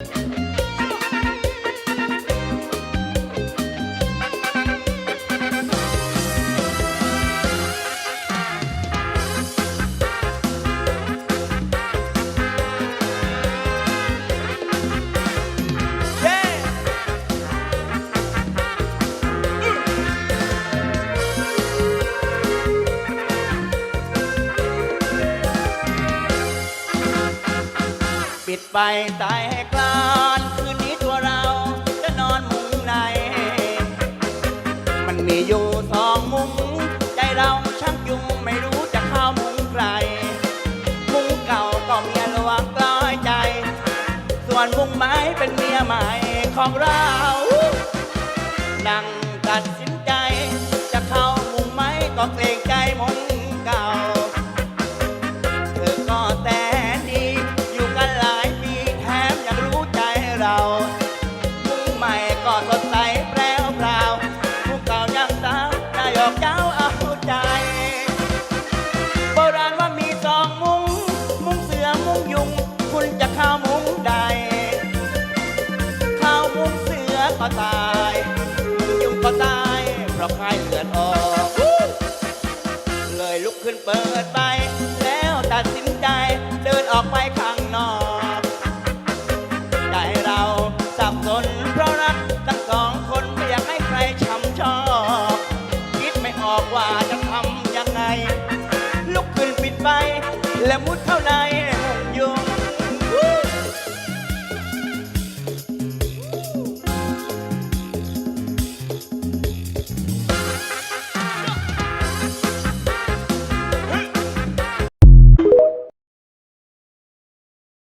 เดไปตายให้กลานคืนนี้ตัวเราจะนอนมุงไหนมันมีอยู่สองมุมใจเราชักยุงไม่รู้จะเข้ามุงใคร มุงเก่าก็เมียหลวงกล้อยใจ ส่วนมุงไม้เป็นเมียใหม่ของเรานั่งตัดสินใจ จะเข้ามุงไม้ก็เกรงใจมุง ใจโบราณว่ามีสองมุงมุงเสือมุงยุง คุณจะเข้ามุงใด เข้ามุงเสือก็ตายมุงยุงก็ตาย เพราะคายเลือดออก เลยลุกขึ้นเปิดบา อกว่าจะทำยังไง ลุกขึ้นปิดไปและมุดเข้าใน